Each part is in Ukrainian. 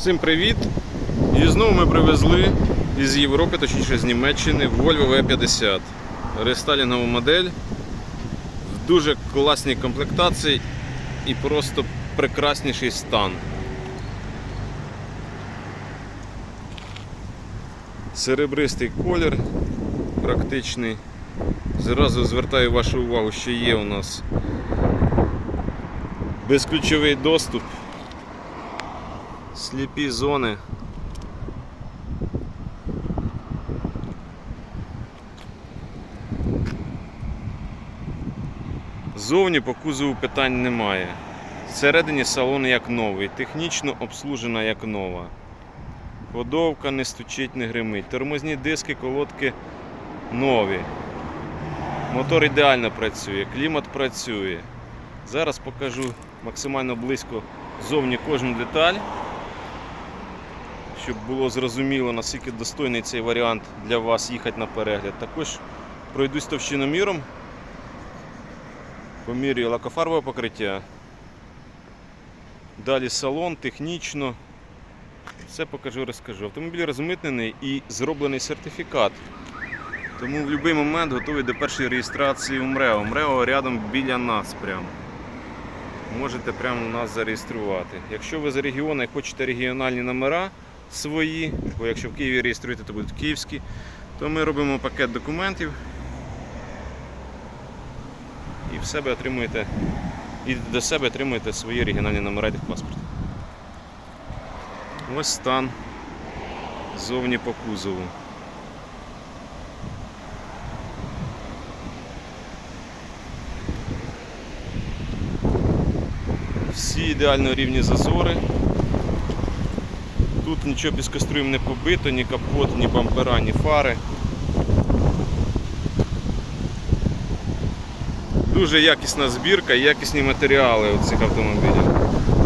Всім привіт! І знову ми привезли із Європи, точніше з Німеччини, Volvo V50. Рестайлінгова модель в дуже класній комплектації і просто прекрасніший стан. Серебристий колір, практичний. Зразу звертаю вашу увагу, що є у нас безключовий доступ сліпі зони. Зовні по кузову питань немає. Всередині салон як новий, технічно обслужена як нова. Ходовка не стучить, не гримить. Тормозні диски, колодки нові. Мотор ідеально працює, клімат працює. Зараз покажу максимально близько зовні кожну деталь, щоб було зрозуміло, наскільки достойний цей варіант для вас їхати на перегляд. Також пройдусь товщиноміром, помірюю лакофарбове покриття. Далі салон, технічно. Все покажу, розкажу. Автомобіль розмитнений і зроблений сертифікат. Тому в будь-який момент готовий до першої реєстрації в МРЕО. Рядом біля нас прямо можете прямо у нас зареєструвати. Якщо ви з регіону і хочете регіональні номера свої, бо якщо в Києві реєструєте, то будуть київські, то ми робимо пакет документів і в себе отримуєте, і до себе отримуєте свої регіональні номера паспорт. Ось стан зовні по кузову. Всі ідеально рівні зазори. Тут нічого піскоструєм не побито, ні капот, ні бампера, ні фари. Дуже якісна збірка і якісні матеріали у цих автомобілів.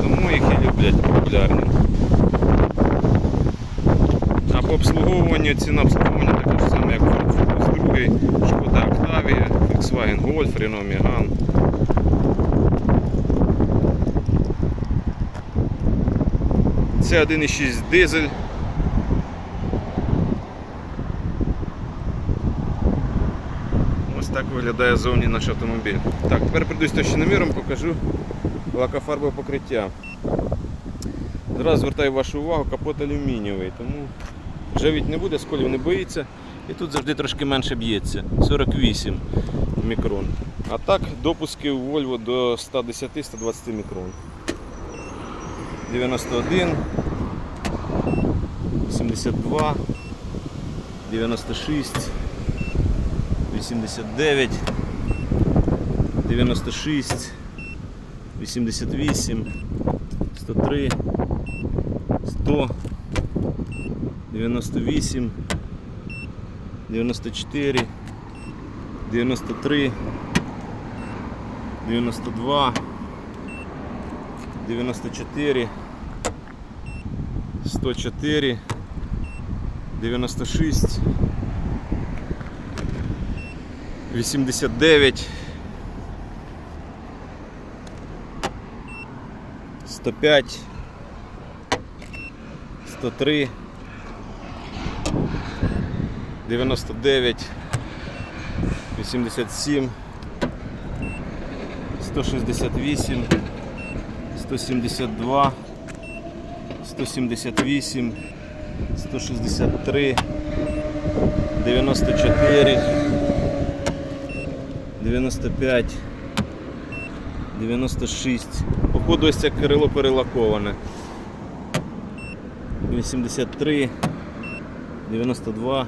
Тому їх і люблять популярні. А по обслуговуванню ціна обслуговування така ж сама, як Ford Focus 2, Шкода Octavia, Volkswagen Golf, Renault Megane. Це 1,6 дизель. Ось так виглядає зовні наш автомобіль. Так, тепер прийду з товщиноміром, покажу лакофарбове покриття. Зразу звертаю вашу увагу, капот алюмінієвий, тому живіть не буде, сколів не боїться. І тут завжди трошки менше б'ється. 48 мікрон. А так допуски у Volvo до 110-120 мікрон. 91, 72, 96, 89, 96, 88, 103, 100, 98, 94, 93, 92, 94, 104, 96, 89, 105, 103, 99, 87, 168, 172, 178, 163, 94, 95, 96. Походу ось це крило перелаковане. 83, 92,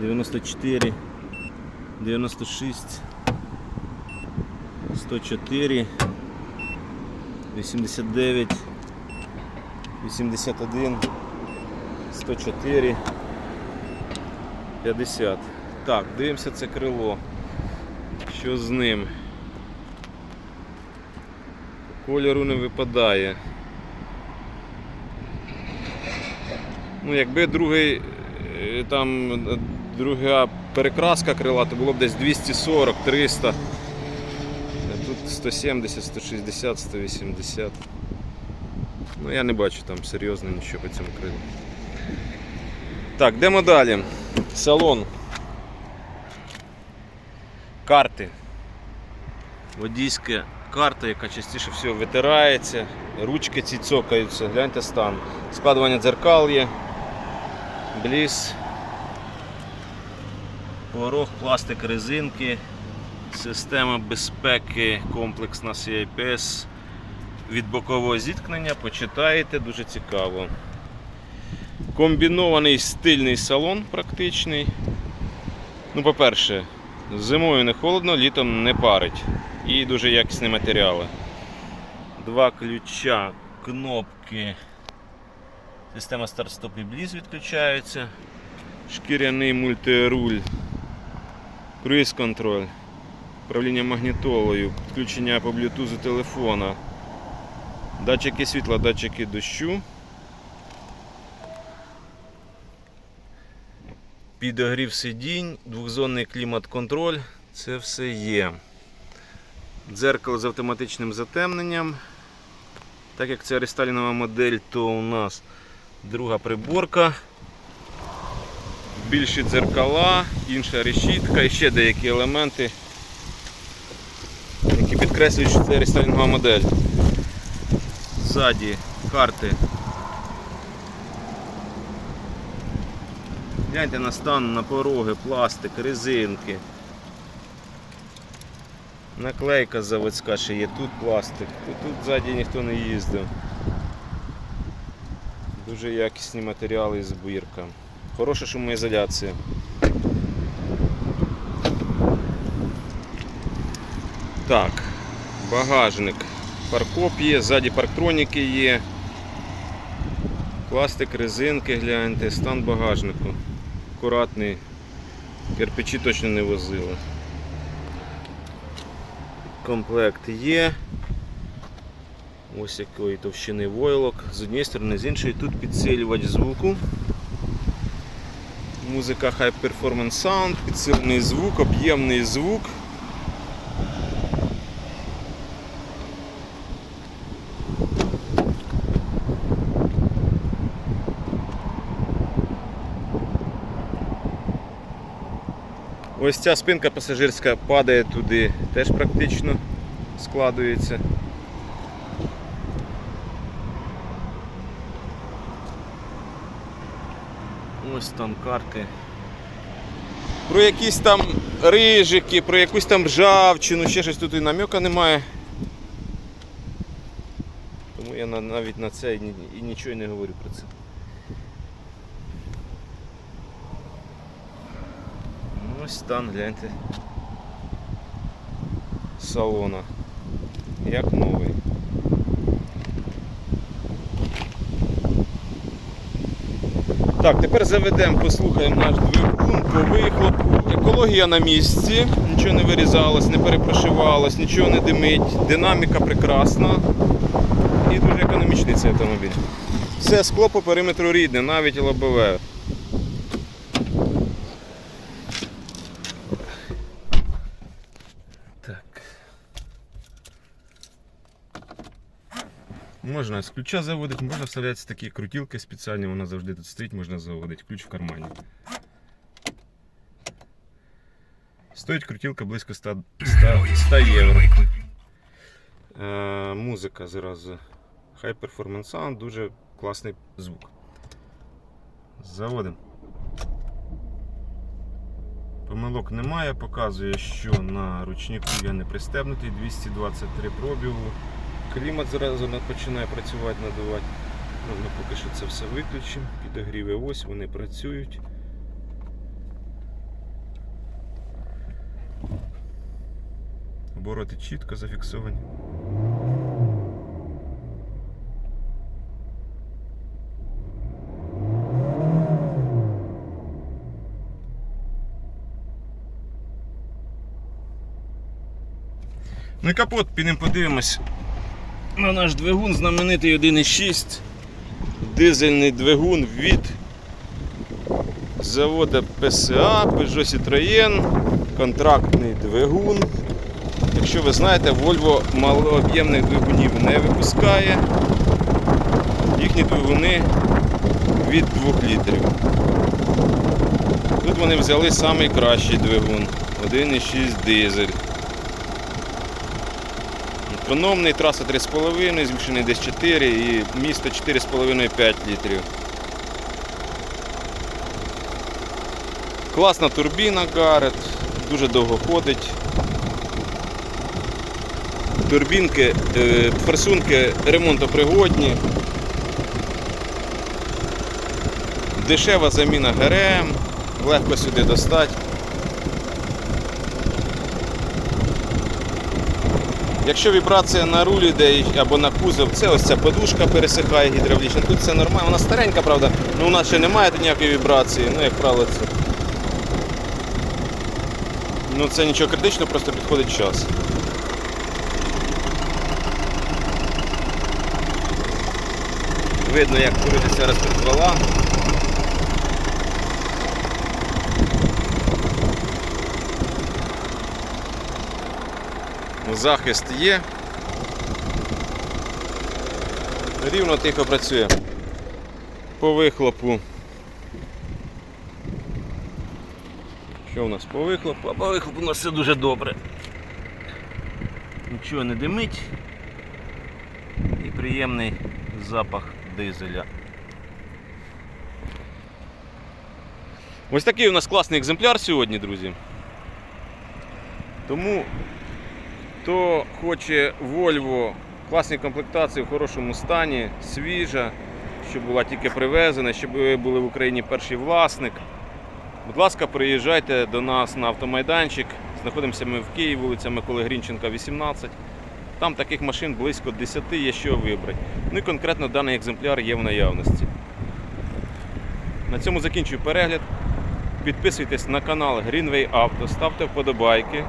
94, 96, 104, 89, 81, 104, 50. Так, дивимося це крило. Що з ним? Кольору не випадає. Ну, якби другий е, там друга перекраска крила, то було б десь 240-300. Тут 170, 160, 180. Ну я не бачу там серйозно нічого по цьому крилу. Так, йдемо далі. Салон. Карти. Водійська карта, яка частіше всього витирається, ручки ці цокаються, гляньте стан. Складування дзеркал є, бліс, порог, пластик, резинки, система безпеки, комплексна CIPS від бокового зіткнення. Почитаєте, дуже цікаво. Комбінований стильний салон практичний. Ну, по-перше, зимою не холодно, літом не парить. І дуже якісні матеріали. Два ключа, кнопки. Система старт-стоп і бліз відключаються. Шкіряний мультируль. Круїз контроль. Управління магнітолою, підключення по блютузу телефона. Датчики світла, датчики дощу. Підогрів сидінь, двохзонний клімат-контроль. Це все є. Дзеркало з автоматичним затемненням. Так як це рестайлінова модель, то у нас друга приборка. Більші дзеркала, інша решітка і ще деякі елементи, які підкреслюють, що це рестайлінгова модель. Ззаді карти. Гляньте на стан, на пороги, пластик, резинки. Наклейка заводська ще є, тут пластик, тут, тут ззаді ніхто не їздив. Дуже якісні матеріали і збірка. Хороша шумоізоляція. Так, багажник. Паркоп є, ззаді парктроніки є. Пластик, резинки, гляньте, стан багажнику. Акуратний. Кирпичі точно не возили. Комплект є. Ось якої товщини войлок. З однієї сторони, з іншої тут підсилювач звуку. Музика High Performance Sound, підсилений звук, об'ємний звук. Ось ця спинка пасажирська падає туди, теж практично складується. Ось там карти. Про якісь там рижики, про якусь там ржавчину, ще щось тут і намека немає. Тому я навіть на це і нічого не говорю про це. Ну, Ось стан, гляньте. Салона. Як новий. Так, тепер заведемо, послухаємо наш двигун по вихлопу. Екологія на місці, нічого не вирізалось, не перепрошивалось, нічого не димить, динаміка прекрасна і дуже економічний цей автомобіль. Все скло по периметру рідне, навіть лобове. Так. Можна з ключа заводити, можна вставляти такі крутілки спеціальні, вона завжди тут стоїть, можна заводити. Ключ в кармані. Стоїть крутілка близько 100, 100, 100 євро. Е, музика зразу. High Performance Sound, дуже класний звук. Заводимо. Помилок немає, показує, що на ручнику я не пристебнутий, 223 пробігу. Клімат зразу на- починає працювати, надувати. Ну, ми поки що це все виключимо. Підогріви ось, вони працюють. Обороти чітко зафіксовані. Ну і капот, підемо подивимось на наш двигун, знаменитий 1.6. Дизельний двигун від заводу PSA, Peugeot Citroën, контрактний двигун. Якщо ви знаєте, Volvo малооб'ємних двигунів не випускає. їхні двигуни від 2 літрів. Тут вони взяли самий кращий двигун 1,6 дизель. Економний, траса 3,5, змішаний десь 4 і місто 4,5-5 літрів. Класна турбіна Гарет, дуже довго ходить. Турбінки, е, форсунки ремонтопригодні. Дешева заміна ГРМ, легко сюди достати. Якщо вібрація на рулі йде або на кузов, це ось ця подушка пересихає гідравлічна. Тут все нормально. Вона старенька, правда, але у нас ще немає ніякої вібрації. Ну, як правило, це. Ну це нічого критичного, просто підходить час. Видно, як крутиться розпредвала. Захист є. Рівно тихо працює. По вихлопу. Що у нас по вихлопу? А по вихлопу у нас все дуже добре. Нічого не димить. І приємний запах дизеля. Ось такий у нас класний екземпляр сьогодні, друзі. Тому хто хоче Volvo класній комплектації в хорошому стані, свіжа, щоб була тільки привезена, щоб ви були в Україні перший власник. Будь ласка, приїжджайте до нас на автомайданчик. Знаходимося ми в Києві, вулиця Миколи Грінченка, 18. Там таких машин близько 10 є що вибрати. Ну і конкретно даний екземпляр є в наявності. На цьому закінчую перегляд. Підписуйтесь на канал Greenway Auto, ставте вподобайки.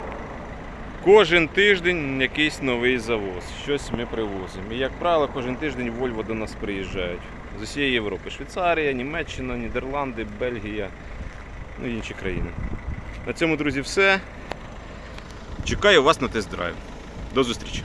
Кожен тиждень якийсь новий завоз. Щось ми привозимо. І як правило, кожен тиждень Вольво до нас приїжджають з усієї Європи. Швейцарія, Німеччина, Нідерланди, Бельгія, ну і інші країни. На цьому, друзі, все. Чекаю вас на тест-драйв. До зустрічі!